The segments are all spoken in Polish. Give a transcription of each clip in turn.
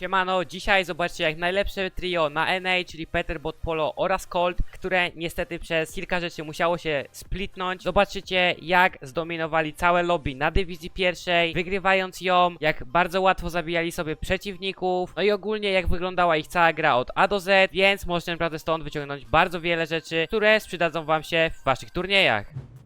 Siemano, dzisiaj zobaczcie jak najlepsze trio na NA, czyli Peterbot, Polo oraz Colt, które niestety przez kilka rzeczy musiało się splitnąć. Zobaczycie jak zdominowali całe lobby na dywizji pierwszej, wygrywając ją, jak bardzo łatwo zabijali sobie przeciwników, no i ogólnie jak wyglądała ich cała gra od A do Z, więc możecie naprawdę stąd wyciągnąć bardzo wiele rzeczy, które przydadzą wam się w waszych turniejach.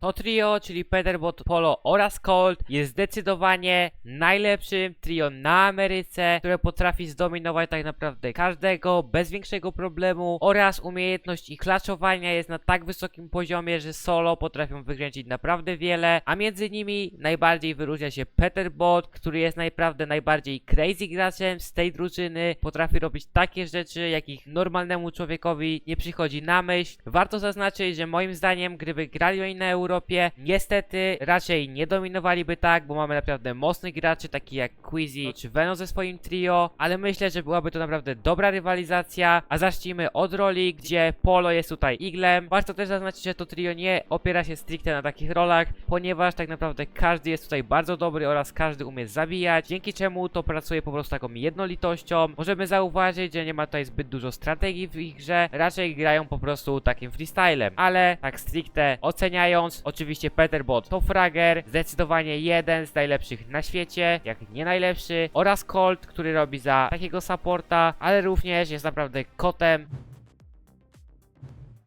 To trio, czyli Peterbot, Polo oraz Colt jest zdecydowanie najlepszym trio na Ameryce, które potrafi zdominować tak naprawdę każdego bez większego problemu oraz umiejętność ich klaczowania jest na tak wysokim poziomie, że solo potrafią wykręcić naprawdę wiele, a między nimi najbardziej wyróżnia się Peterbot, który jest naprawdę najbardziej crazy graczem z tej drużyny, potrafi robić takie rzeczy, jakich normalnemu człowiekowi nie przychodzi na myśl. Warto zaznaczyć, że moim zdaniem, gdyby grali oni na Europie, niestety raczej nie dominowaliby tak, bo mamy naprawdę mocnych graczy, takich jak Quizzy czy Veno ze swoim trio, ale myślę, że byłaby to naprawdę dobra rywalizacja, a zacznijmy od roli, gdzie Polo jest tutaj iglem. Warto też zaznaczyć, że to trio nie opiera się stricte na takich rolach, ponieważ tak naprawdę każdy jest tutaj bardzo dobry oraz każdy umie zabijać, dzięki czemu to pracuje po prostu taką jednolitością. Możemy zauważyć, że nie ma tutaj zbyt dużo strategii w ich grze, raczej grają po prostu takim freestylem, ale tak stricte oceniając, oczywiście Peterbot to frager, zdecydowanie jeden z najlepszych na świecie, jak nie najlepszy, oraz Colt, który robi za takiego supporta, ale również jest naprawdę kotem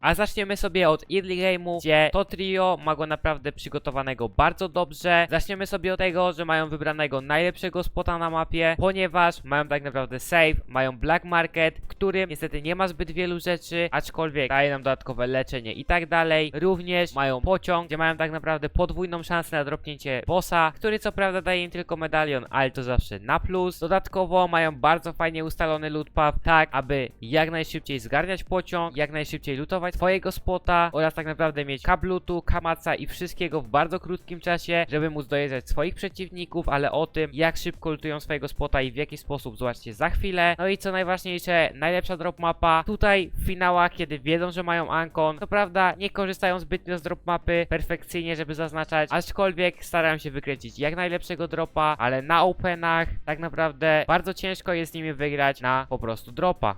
a zaczniemy sobie od early game'u, gdzie to trio ma go naprawdę przygotowanego bardzo dobrze. Zaczniemy sobie od tego, że mają wybranego najlepszego spota na mapie, ponieważ mają tak naprawdę save, mają black market, w którym niestety nie ma zbyt wielu rzeczy, aczkolwiek daje nam dodatkowe leczenie i tak dalej. Również mają pociąg, gdzie mają tak naprawdę podwójną szansę na dropnięcie bossa, który co prawda daje im tylko medalion, ale to zawsze na plus. Dodatkowo mają bardzo fajnie ustalony loot path, tak aby jak najszybciej zgarniać pociąg, jak najszybciej lootować swojego spota oraz tak naprawdę mieć kablutu, kamaca i wszystkiego w bardzo krótkim czasie, żeby móc dojeżdżać swoich przeciwników, ale o tym jak szybko lutują swojego spota i w jaki sposób zobaczcie za chwilę. No i co najważniejsze, najlepsza drop mapa tutaj w finałach, kiedy wiedzą, że mają Ankon. To prawda, nie korzystają zbytnio z drop mapy perfekcyjnie, żeby zaznaczać, aczkolwiek starają się wykręcić jak najlepszego dropa, ale na openach tak naprawdę bardzo ciężko jest z nimi wygrać na po prostu dropa.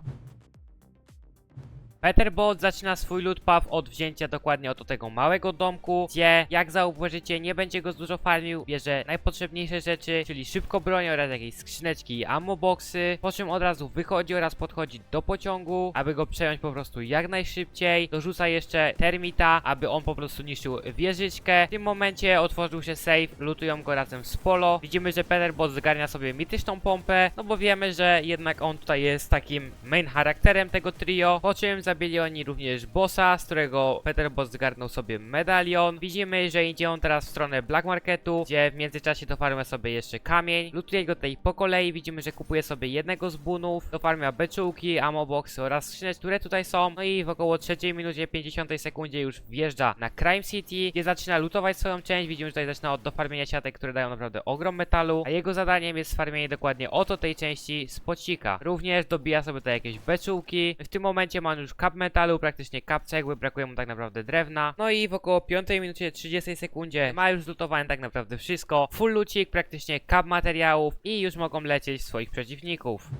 Peterbot zaczyna swój loot path od wzięcia dokładnie od tego małego domku, gdzie jak zauważycie nie będzie go dużo farmił, bierze najpotrzebniejsze rzeczy, czyli szybko broń oraz jakieś skrzyneczki i ammo boxy, po czym od razu wychodzi oraz podchodzi do pociągu, aby go przejąć po prostu jak najszybciej, dorzuca jeszcze termita, aby on po prostu niszczył wieżyczkę. W tym momencie otworzył się safe, lutują go razem z Polo. Widzimy, że Peterbot zgarnia sobie mityczną pompę, no bo wiemy, że jednak on tutaj jest takim main charakterem tego trio, po czym zabili oni również bossa, z którego Peterbot zgarnął sobie medalion. Widzimy, że idzie on teraz w stronę Black Marketu, gdzie w międzyczasie dofarmia sobie jeszcze kamień. Lutuje go tutaj po kolei, widzimy, że kupuje sobie jednego z bunów, dofarmia beczułki, ammo boxy oraz skrzyneczki, które tutaj są. No i w około 3 minucie 50 sekundzie już wjeżdża na Crime City, gdzie zaczyna lutować swoją część. Widzimy, że tutaj zaczyna od dofarmienia siatek, które dają naprawdę ogrom metalu, a jego zadaniem jest farmienie dokładnie oto tej części spocika. Również dobija sobie tutaj jakieś beczułki. W tym momencie ma już kap metalu, praktycznie kap cegły, brakuje mu tak naprawdę drewna. No i w około 5 minucie 30 sekundzie ma już zlutowane tak naprawdę wszystko. Full lucik, praktycznie kap materiałów i już mogą lecieć swoich przeciwników.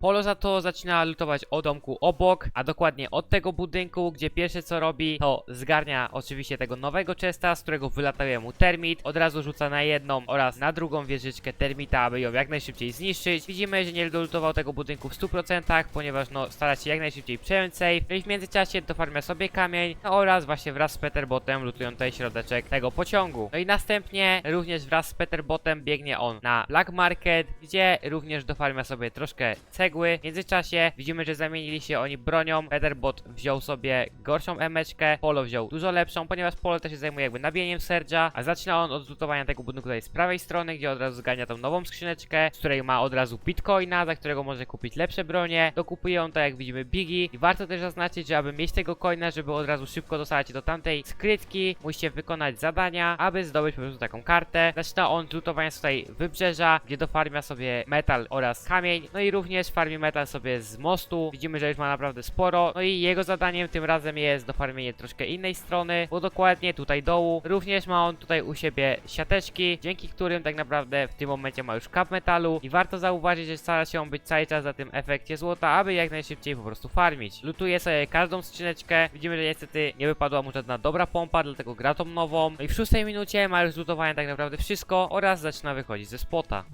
Polo za to zaczyna lutować o domku obok, a dokładnie od tego budynku, gdzie pierwsze co robi, to zgarnia oczywiście tego nowego chesta, z którego wylatuje mu termit, od razu rzuca na jedną oraz na drugą wieżyczkę termita, aby ją jak najszybciej zniszczyć. Widzimy, że nie dolutował tego budynku w 100%, ponieważ no stara się jak najszybciej przejąć safe, no i w międzyczasie dofarmia sobie kamień, no oraz właśnie wraz z Peterbotem lutują tutaj środeczek tego pociągu. No i następnie również wraz z Peterbotem biegnie on na Black Market, gdzie również dofarmia sobie troszkę cegły. W międzyczasie widzimy, że zamienili się oni bronią. Peterbot wziął sobie gorszą emeczkę, Polo wziął dużo lepszą, ponieważ Polo też się zajmuje jakby nabijaniem Serge'a, a zaczyna on od lutowania tego budynku tutaj z prawej strony, gdzie od razu zgania tą nową skrzyneczkę, z której ma od razu bitcoina, za którego może kupić lepsze bronie. Dokupuje on tak jak widzimy Biggie i warto też zaznaczyć, że aby mieć tego coina, żeby od razu szybko dostać do tamtej skrytki, musicie wykonać zadania, aby zdobyć po prostu taką kartę. Zaczyna on lutowania tutaj wybrzeża, gdzie dofarmia sobie metal oraz kamień, no i również farmi metal sobie z mostu. Widzimy, że już ma naprawdę sporo. No i jego zadaniem tym razem jest dofarmienie troszkę innej strony, bo dokładnie tutaj dołu. Również ma on tutaj u siebie siateczki, dzięki którym tak naprawdę w tym momencie ma już kap metalu i warto zauważyć, że stara się on być cały czas na tym efekcie złota, aby jak najszybciej po prostu farmić. Lutuje sobie każdą skrzyneczkę. Widzimy, że niestety nie wypadła mu żadna dobra pompa, dlatego gra tą nową. No i w szóstej minucie ma już zlutowane tak naprawdę wszystko oraz zaczyna wychodzić ze spota.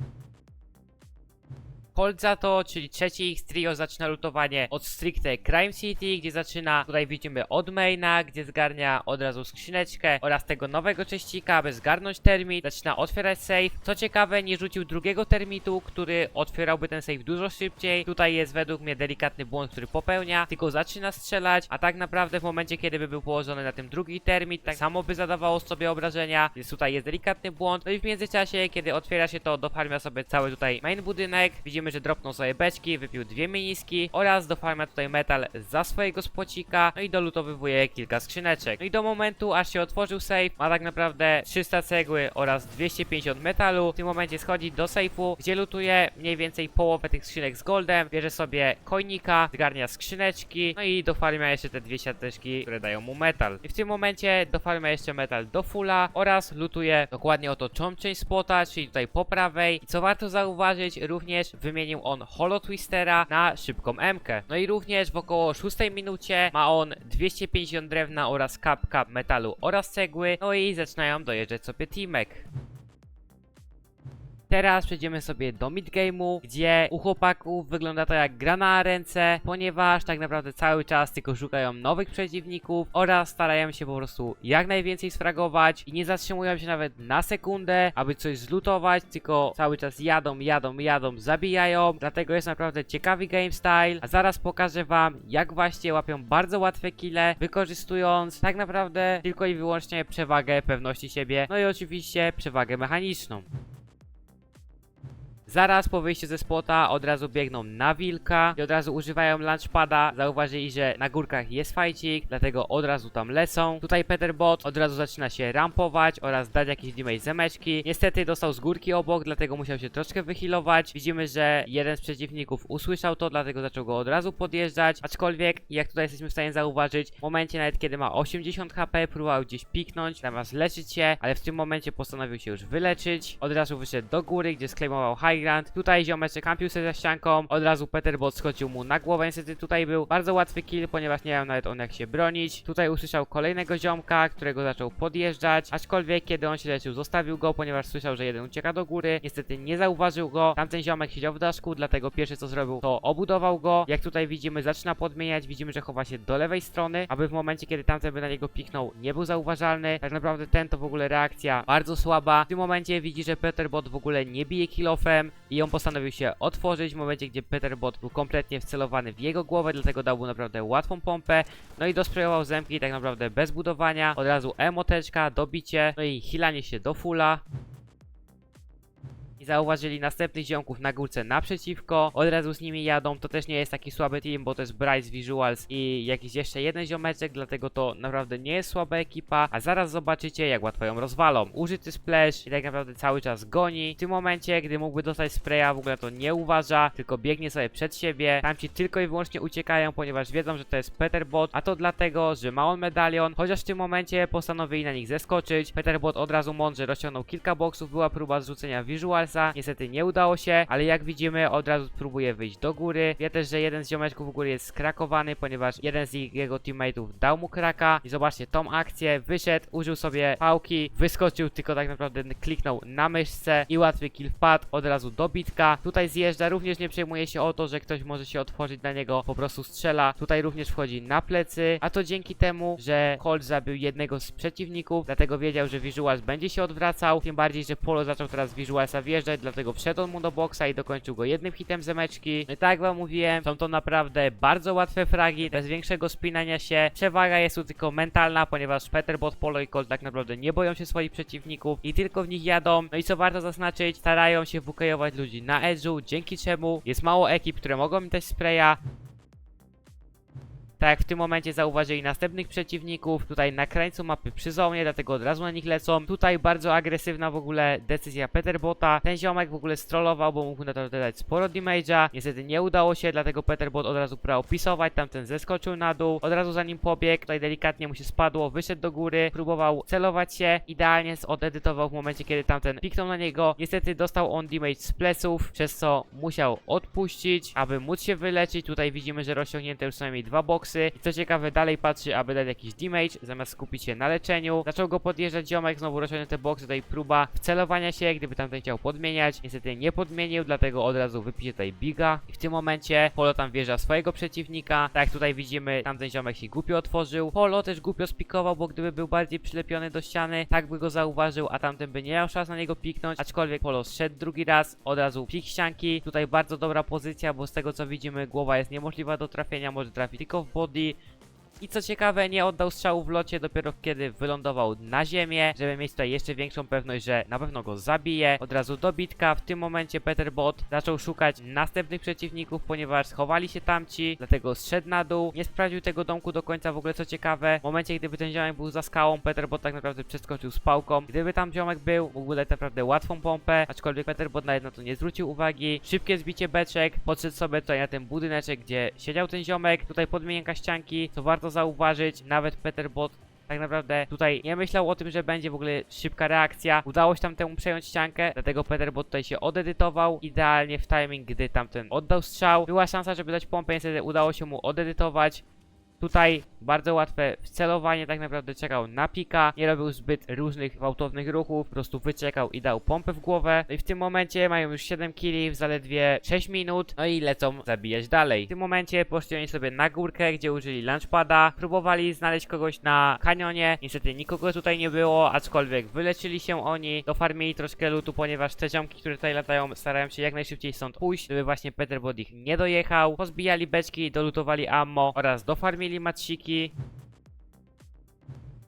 Colt za to, czyli trzeci ich trio zaczyna lutowanie od stricte Crime City, gdzie zaczyna, tutaj widzimy od maina, gdzie zgarnia od razu skrzyneczkę oraz tego nowego czyścika, aby zgarnąć termit, zaczyna otwierać safe. Co ciekawe, nie rzucił drugiego termitu, który otwierałby ten safe dużo szybciej. Tutaj jest według mnie delikatny błąd, który popełnia, tylko zaczyna strzelać, a tak naprawdę w momencie, kiedy by był położony na tym drugi termit, tak samo by zadawało sobie obrażenia, więc tutaj jest delikatny błąd. No i w międzyczasie, kiedy otwiera się to, dofarmia sobie cały tutaj main budynek, widzimy, że dropnął sobie beczki, wypił dwie miniski oraz dofarmia tutaj metal za swojego spocika, no i dolutowywuje kilka skrzyneczek. No i do momentu, aż się otworzył safe, ma tak naprawdę 300 cegły oraz 250 metalu. W tym momencie schodzi do safe'u, gdzie lutuje mniej więcej połowę tych skrzynek z goldem, bierze sobie coinika, zgarnia skrzyneczki, no i dofarmia jeszcze te dwie siateczki, które dają mu metal. I w tym momencie dofarmia jeszcze metal do fulla oraz lutuje dokładnie oto chain spota, czyli tutaj po prawej. I co warto zauważyć, również wymienił on Holo Twistera na szybką M-kę. No i również w około 6 minucie ma on 250 drewna oraz kap kap metalu oraz cegły. No i zaczynają dojeżdżać sobie teamek. Teraz przejdziemy sobie do midgame'u, gdzie u chłopaków wygląda to jak gra na ręce, ponieważ tak naprawdę cały czas tylko szukają nowych przeciwników oraz starają się po prostu jak najwięcej sfragować i nie zatrzymują się nawet na sekundę, aby coś zlutować, tylko cały czas jadą, jadą, jadą, zabijają, dlatego jest naprawdę ciekawy game style, a zaraz pokażę wam jak właśnie łapią bardzo łatwe kile, wykorzystując tak naprawdę tylko i wyłącznie przewagę pewności siebie, no i oczywiście przewagę mechaniczną. Zaraz po wyjściu ze spota od razu biegną na wilka i od razu używają launchpada. Zauważyli, że na górkach jest fajcik, dlatego od razu tam lecą. Tutaj Peterbot od razu zaczyna się rampować oraz dać jakieś damage zemeczki. Niestety dostał z górki obok, dlatego musiał się troszkę wyhealować. Widzimy, że jeden z przeciwników usłyszał to, dlatego zaczął go od razu podjeżdżać. Aczkolwiek, jak tutaj jesteśmy w stanie zauważyć, w momencie nawet kiedy ma 80 HP, próbował gdzieś piknąć, zamiast leczyć się, ale w tym momencie postanowił się już wyleczyć. Od razu wyszedł do góry, gdzie sklejmował high ground. Tutaj ziomeczek kampił sobie za ścianką, od razu Peterbot skoczył mu na głowę. Niestety tutaj był bardzo łatwy kill, ponieważ nie miał nawet on jak się bronić. Tutaj usłyszał kolejnego ziomka, którego zaczął podjeżdżać, aczkolwiek kiedy on się leczył, zostawił go, ponieważ słyszał, że jeden ucieka do góry. Niestety nie zauważył go. Tamten ziomek siedział w daszku, dlatego pierwsze co zrobił, to obudował go. Jak tutaj widzimy, zaczyna podmieniać, widzimy, że chowa się do lewej strony, aby w momencie, kiedy tamten by na niego piknął, nie był zauważalny. Tak naprawdę ten to w ogóle reakcja bardzo słaba. W tym momencie widzi, że Peterbot w ogóle nie bije i on postanowił się otworzyć w momencie, gdzie Peterbot był kompletnie wcelowany w jego głowę, dlatego dał mu naprawdę łatwą pompę. No i dosprayował zemki tak naprawdę bez budowania. Od razu emoteczka, dobicie, no i hilanie się do fulla. Zauważyli następnych ziomków na górce naprzeciwko, od razu z nimi jadą, to też nie jest taki słaby team, bo to jest Bryce Visuals i jakiś jeszcze jeden ziomeczek, dlatego to naprawdę nie jest słaba ekipa, a zaraz zobaczycie jak łatwo ją rozwalą. Użyty splash i tak naprawdę cały czas goni. W tym momencie, gdy mógłby dostać spraya, w ogóle to nie uważa, tylko biegnie sobie przed siebie. Tamci tylko i wyłącznie uciekają, ponieważ wiedzą, że to jest Peterbot, a to dlatego, że ma on medalion, chociaż w tym momencie postanowili na nich zeskoczyć. Peterbot od razu mądrze rozciągnął kilka boksów, była próba zrzucenia Niestety nie udało się, ale jak widzimy od razu próbuje wyjść do góry. Wie też, że jeden z ziomeczków w góry jest skrakowany, ponieważ jeden z jego teammateów dał mu kraka i zobaczcie tą akcję, wyszedł, użył sobie pałki, wyskoczył, tylko tak naprawdę kliknął na myszce i łatwy kill wpadł, od razu do bitka. Tutaj zjeżdża, również nie przejmuje się o to, że ktoś może się otworzyć na niego, po prostu strzela. Tutaj również wchodzi na plecy, a to dzięki temu, że Colt zabił jednego z przeciwników, dlatego wiedział, że Visuals będzie się odwracał, tym bardziej, że Polo zaczął teraz Visualsa wjeżdżać, dlatego wszedł mu do boksa i dokończył go jednym hitem zemeczki. No i tak jak wam mówiłem, są to naprawdę bardzo łatwe fragi, bez większego spinania się. Przewaga jest tu tylko mentalna, ponieważ Peterbot, Polo i Colt tak naprawdę nie boją się swoich przeciwników i tylko w nich jadą. No i co warto zaznaczyć, starają się wukejować ludzi na edge'u, dzięki czemu jest mało ekip, które mogą im też spraya, Tak jak w tym momencie zauważyli następnych przeciwników, tutaj na krańcu mapy przy zonie, dlatego od razu na nich lecą. Tutaj bardzo agresywna w ogóle decyzja Peterbota. Ten ziomek w ogóle strollował, bo mógł naprawdę dać sporo damage'a. Niestety nie udało się, dlatego Peterbot od razu próbował pisować, tamten zeskoczył na dół, od razu za nim pobiegł, tutaj delikatnie mu się spadło, wyszedł do góry, próbował celować się, idealnie odedytował w momencie, kiedy tamten piknął na niego. Niestety dostał on damage z pleców, przez co musiał odpuścić, aby móc się wyleczyć. Tutaj widzimy, że rozciągnięte już co najmniej dwa boksy. I co ciekawe, dalej patrzy, aby dać jakiś damage, zamiast skupić się na leczeniu. Zaczął go podjeżdżać ziomek, znowu rozciągnięte boksy, tutaj próba wcelowania się, gdyby tamten chciał podmieniać. Niestety nie podmienił, dlatego od razu wypisze tutaj biga. I w tym momencie Polo tam wjeżdża swojego przeciwnika. Tak jak tutaj widzimy, tamten ziomek się głupio otworzył. Polo też głupio spikował, bo gdyby był bardziej przylepiony do ściany, tak by go zauważył, a tamten by nie miał szans na niego piknąć. Aczkolwiek Polo zszedł drugi raz, od razu pik ścianki. Tutaj bardzo dobra pozycja, bo z tego co widzimy, głowa jest niemożliwa do trafienia, może trafić tylko w po' di I co ciekawe, nie oddał strzału w locie dopiero kiedy wylądował na ziemię, żeby mieć tutaj jeszcze większą pewność, że na pewno go zabije. Od razu dobitka. W tym momencie Peterbot zaczął szukać następnych przeciwników, ponieważ schowali się tamci, dlatego zszedł na dół. Nie sprawdził tego domku do końca w ogóle, co ciekawe. W momencie, gdyby ten ziomek był za skałą, Peterbot tak naprawdę przeskoczył z pałką. Gdyby tam ziomek był, mógłby dać naprawdę łatwą pompę, aczkolwiek Peterbot nawet na to nie zwrócił uwagi. Szybkie zbicie beczek, podszedł sobie tutaj na ten budyneczek, gdzie siedział ten ziomek. Tutaj podmienienka ścianki, co warto zauważyć, nawet Peterbot tak naprawdę tutaj nie myślał o tym, że będzie w ogóle szybka reakcja. Udało się tam temu przejąć ściankę, dlatego Peterbot tutaj się odedytował idealnie w timing, gdy tamten oddał strzał. Była szansa, żeby dać pompę, niestety udało się mu odedytować. Tutaj bardzo łatwe wcelowanie, tak naprawdę czekał na pika, nie robił zbyt różnych gwałtownych ruchów, po prostu wyczekał i dał pompę w głowę. No i w tym momencie mają już 7 killi w zaledwie 6 minut, no i lecą zabijać dalej. W tym momencie poszli oni sobie na górkę, gdzie użyli launchpada, próbowali znaleźć kogoś na kanionie, niestety nikogo tutaj nie było, aczkolwiek wyleczyli się oni, dofarmili troszkę lutu, ponieważ te ziomki, które tutaj latają, starają się jak najszybciej stąd pójść, żeby właśnie Peterbot ich nie dojechał. Pozbijali beczki, dolutowali ammo oraz dofarmili matsiki.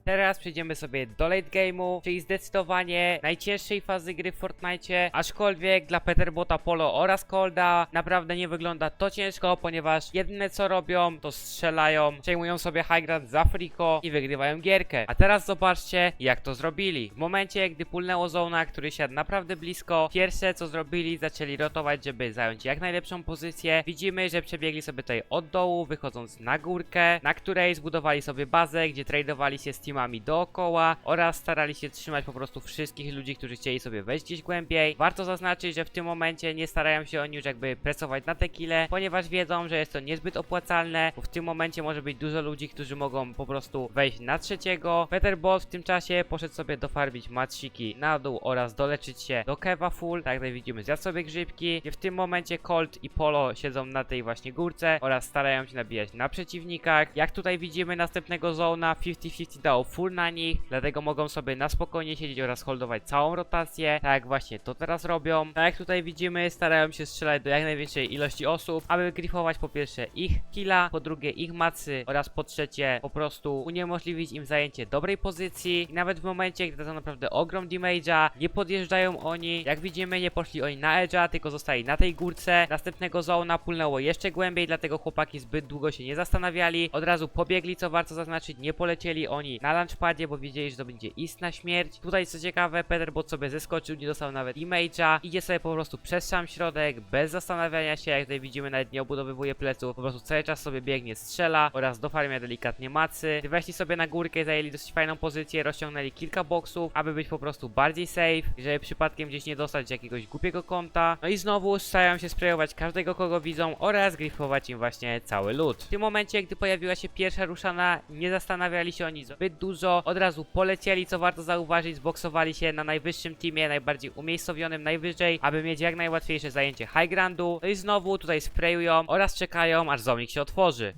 Teraz przejdziemy sobie do late game'u, czyli zdecydowanie najcięższej fazy gry w Fortnite, aczkolwiek dla Peterbota Polo oraz Colda naprawdę nie wygląda to ciężko, ponieważ jedyne co robią to strzelają, przejmują sobie high ground za friko i wygrywają gierkę. A teraz zobaczcie jak to zrobili. W momencie gdy pulnęło zona, który siadł naprawdę blisko, pierwsze co zrobili zaczęli rotować, żeby zająć jak najlepszą pozycję. Widzimy, że przebiegli sobie tutaj od dołu, wychodząc na górkę, na której zbudowali sobie bazę, gdzie tradowali się z teamami dookoła oraz starali się trzymać po prostu wszystkich ludzi, którzy chcieli sobie wejść gdzieś głębiej. Warto zaznaczyć, że w tym momencie nie starają się oni już jakby presować na te kile, ponieważ wiedzą, że jest to niezbyt opłacalne, bo w tym momencie może być dużo ludzi, którzy mogą po prostu wejść na trzeciego. Peterbot w tym czasie poszedł sobie dofarbić matsiki na dół oraz doleczyć się do kewa full, tak jak widzimy zjadł sobie grzybki, gdzie w tym momencie Colt i Polo siedzą na tej właśnie górce oraz starają się nabijać na przeciwnikach. Jak tutaj widzimy następnego zona 50-50 dało full na nich, dlatego mogą sobie na spokojnie siedzieć oraz holdować całą rotację, tak jak właśnie to teraz robią. Tak jak tutaj widzimy, starają się strzelać do jak największej ilości osób, aby grifować po pierwsze ich killa, po drugie ich macy oraz po trzecie po prostu uniemożliwić im zajęcie dobrej pozycji. I nawet w momencie, gdy to naprawdę ogrom damage'a, nie podjeżdżają oni, jak widzimy nie poszli oni na edge'a, tylko zostali na tej górce, następnego zona pulnęło jeszcze głębiej, dlatego chłopaki zbyt długo się nie zastanawiali, od razu pobiegli, co warto zaznaczyć, nie polecieli oni na launchpadzie, bo wiedzieli, że to będzie istna śmierć. Tutaj co ciekawe, Peterbot sobie zeskoczył, nie dostał nawet damage'a, idzie sobie po prostu przez sam środek, bez zastanawiania się, jak tutaj widzimy, nawet nie obudowywuje pleców, po prostu cały czas sobie biegnie, strzela oraz dofarmia delikatnie macy. Weszli sobie na górkę, zajęli dosyć fajną pozycję, rozciągnęli kilka boksów, aby być po prostu bardziej safe, żeby przypadkiem gdzieś nie dostać jakiegoś głupiego kąta. No i znowu starają się sprayować każdego, kogo widzą oraz grifować im właśnie cały lód. W tym momencie, gdy pojawiła się pierwsza ruszana, nie zastanawiali się oni zbyt od razu polecieli, co warto zauważyć, zboksowali się na najwyższym teamie, najbardziej umiejscowionym najwyżej, aby mieć jak najłatwiejsze zajęcie high groundu. No i znowu tutaj sprayują oraz czekają, aż zomik się otworzy.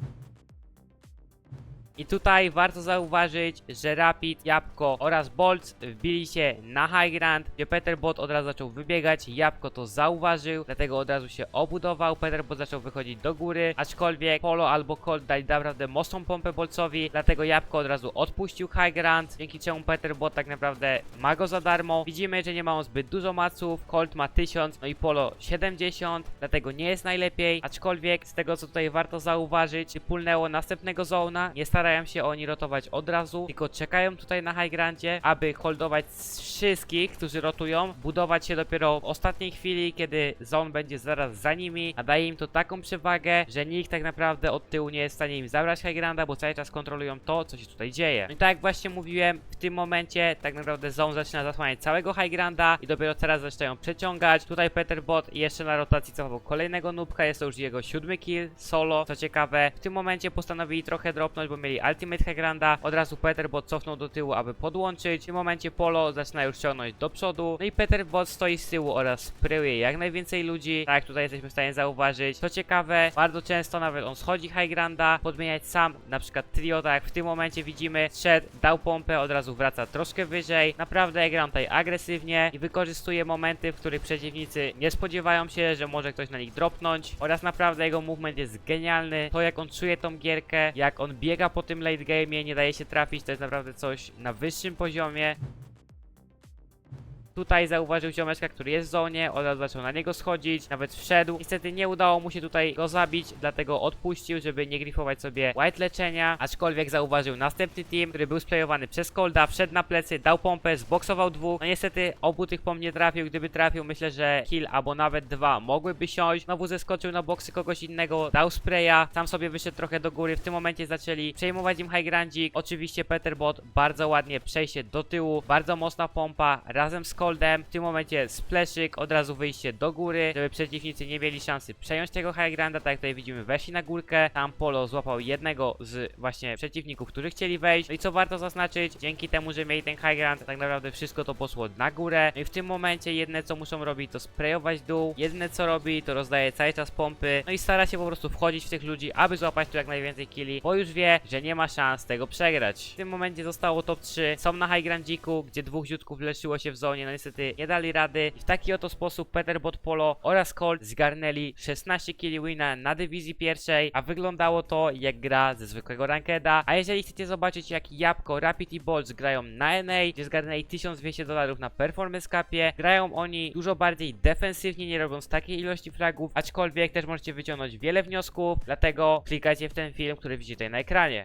I tutaj warto zauważyć, że Rapid, Jabłko oraz Bolts wbili się na high ground, gdzie Peterbot od razu zaczął wybiegać, Jabłko to zauważył, dlatego od razu się obudował, Peterbot zaczął wychodzić do góry, aczkolwiek Polo albo Colt dali naprawdę mocną pompę Bolcowi, dlatego Jabłko od razu odpuścił high ground, dzięki czemu Peterbot tak naprawdę ma go za darmo. Widzimy, że nie ma on zbyt dużo maców, Colt ma 1000, no i Polo 70, dlatego nie jest najlepiej, aczkolwiek z tego co tutaj warto zauważyć, pulnęło następnego zona, nie starają się oni rotować od razu, tylko czekają tutaj na high grandzie, aby holdować wszystkich, którzy rotują, budować się dopiero w ostatniej chwili, kiedy zone będzie zaraz za nimi, a daje im to taką przewagę, że nikt tak naprawdę od tyłu nie jest w stanie im zabrać high granda, bo cały czas kontrolują to, co się tutaj dzieje. No i tak jak właśnie mówiłem, w tym momencie tak naprawdę zone zaczyna zasłaniać całego high granda i dopiero teraz zaczynają przeciągać. Tutaj Peterbot jeszcze na rotacji cofał kolejnego nubka, jest to już jego siódmy kill solo. Co ciekawe, w tym momencie postanowili trochę dropnąć, bo mieli ultimate high granda. Od razu Peterbot cofnął do tyłu, aby podłączyć. W tym momencie Polo zaczyna już ciągnąć do przodu. No i Peterbot stoi z tyłu oraz sprayuje jak najwięcej ludzi. Tak jak tutaj jesteśmy w stanie zauważyć. Co ciekawe, bardzo często nawet on schodzi high granda, podmieniać sam, na przykład trio, tak jak w tym momencie widzimy, szedł, dał pompę, od razu wraca troszkę wyżej. Naprawdę gram tutaj agresywnie i wykorzystuje momenty, w których przeciwnicy nie spodziewają się, że może ktoś na nich dropnąć. Oraz naprawdę jego movement jest genialny. To jak on czuje tą gierkę, jak on biega po tym late game'ie, nie daje się trafić, to jest naprawdę coś na wyższym poziomie. Tutaj zauważył ziomeczka, który jest w zonie, od razu zaczął na niego schodzić, nawet wszedł. Niestety nie udało mu się tutaj go zabić, dlatego odpuścił, żeby nie grifować sobie white leczenia, aczkolwiek zauważył następny team, który był sprayowany przez Colda, wszedł na plecy, dał pompę, zboksował dwóch. No niestety obu tych pomp nie trafił, gdyby trafił myślę, że kill albo nawet dwa mogłyby siąść. Znowu zeskoczył na boksy kogoś innego, dał spraya, sam sobie wyszedł trochę do góry, w tym momencie zaczęli przejmować im high grandzik. Oczywiście Peterbot bardzo ładnie przejście do tyłu, bardzo mocna pompa razem z Coldem. W tym momencie splashyk, od razu wyjście do góry, żeby przeciwnicy nie mieli szansy przejąć tego high granda, tak jak tutaj widzimy weszli na górkę, tam Polo złapał jednego z właśnie przeciwników, którzy chcieli wejść. No i co warto zaznaczyć, dzięki temu, że mieli ten high ground, tak naprawdę wszystko to poszło na górę. No i w tym momencie jedne co muszą robić to sprayować dół, jedne co robi to rozdaje cały czas pompy, no i stara się po prostu wchodzić w tych ludzi, aby złapać tu jak najwięcej killi, bo już wie, że nie ma szans tego przegrać. W tym momencie zostało top 3, są na high grandziku, gdzie dwóch ziutków leczyło się w zonie, no niestety nie dali rady. I w taki oto sposób Peterbot Polo oraz Colt zgarnęli 16 killi wina na dywizji pierwszej, a wyglądało to jak gra ze zwykłego rankeda. A jeżeli chcecie zobaczyć jak Jabłko, Rapid i Bolts grają na NA, gdzie zgarnęli 1200 dolarów na Performance Capie, grają oni dużo bardziej defensywnie, nie robiąc takiej ilości fragów, aczkolwiek też możecie wyciągnąć wiele wniosków, dlatego klikajcie w ten film, który widzicie tutaj na ekranie.